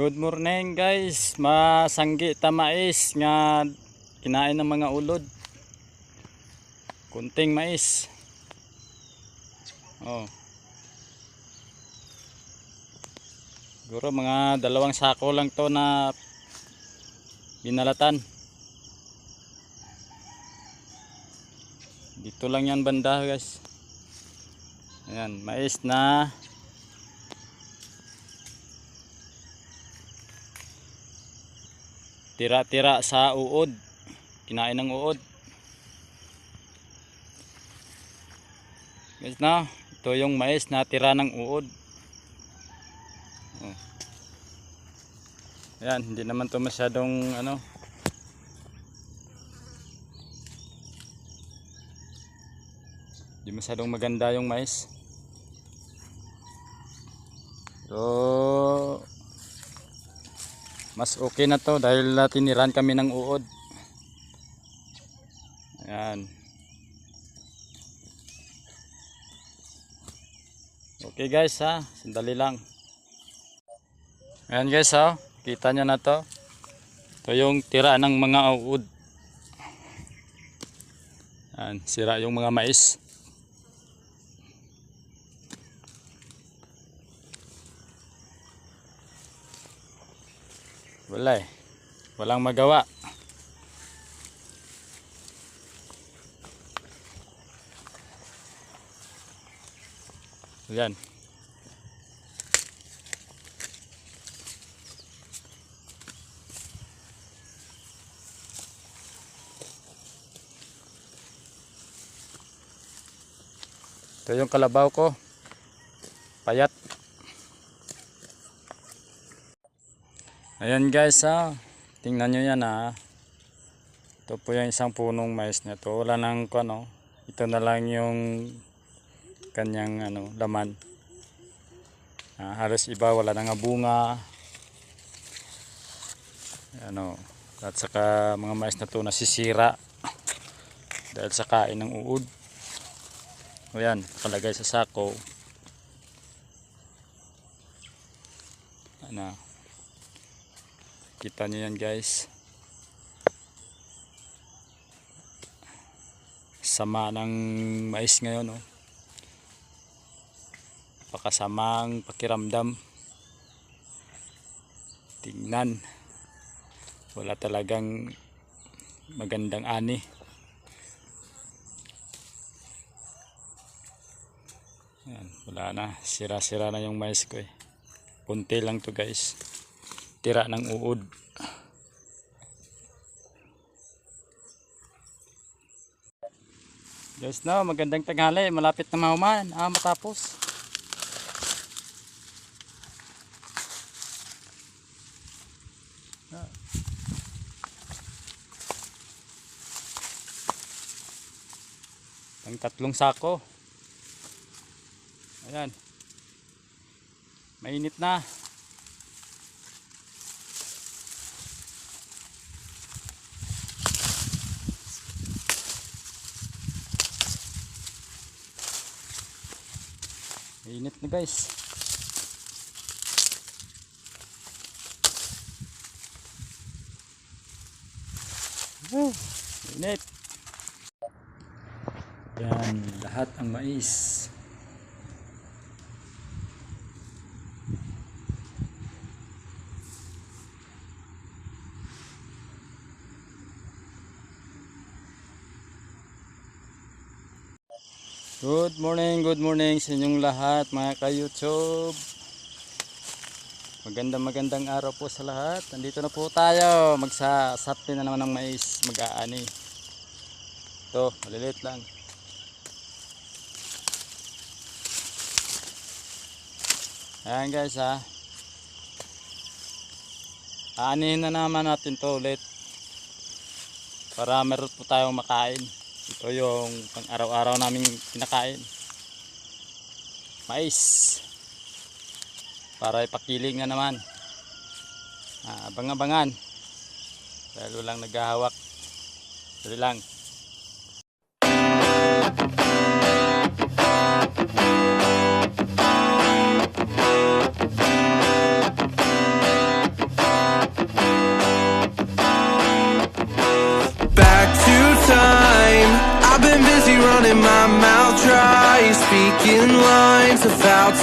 Good morning guys. Masanggi ta mais nga kinain ng mga ulod. Kunting mais. Oh. Siguro mga dalawang sako lang to na binalatan. Dito lang yan banda guys. Ayan, mais na tira-tira sa uod. Kinain ng uod. Guys na ito yung mais na tira ng uod. Oh. yan hindi naman to masyadong ano. Hindi masyadong maganda yung mais. So mas okay na to dahil uh, tiniran kami ng uod. Ayan. Okay guys ha? Sandali lang. Ayan guys ha? Kita nyo na to. Ito yung tira ng mga uod. Ayan sira yung mga mais Wala eh. Walang magawa. Yan. Ito yung kalabaw ko. Payat. Ayan guys ha. Tingnan nyo yan ha. Ito po yung isang punong mais na to. Wala nang ano. Ito na lang yung kanyang ano, laman. Ah, halos iba wala nang bunga. Ano, at saka mga mais na to nasisira dahil sa kain ng uod. Ayan, nakalagay sa sako. Ano, Kita nyo yan guys. Sama ng mais ngayon oh. Pakasamang pakiramdam. Tingnan. Wala talagang magandang ani. Yan, wala na. Sira-sira na yung mais ko eh. Punti lang to guys tira ng uod. Yes no, magandang tanghali, malapit na mahuman, ah, matapos. Ah. Ang tatlong sako. Ayan. Mainit na. Init na guys. Woo, init. Yan, lahat ang mais. Good morning, good morning sa inyong lahat mga ka-YouTube. Magandang magandang araw po sa lahat. Nandito na po tayo. Magsasapin na naman ng mais, mag-aani. Ito, malilit lang. Ayan guys ha. Aanihin na naman natin to ulit. Para meron po tayong makain. Ito yung pang araw-araw naming kinakain. Mais. Para ipakiling na naman. Ah, abang-abangan. Dahil walang naghahawak. Dali lang. making lines without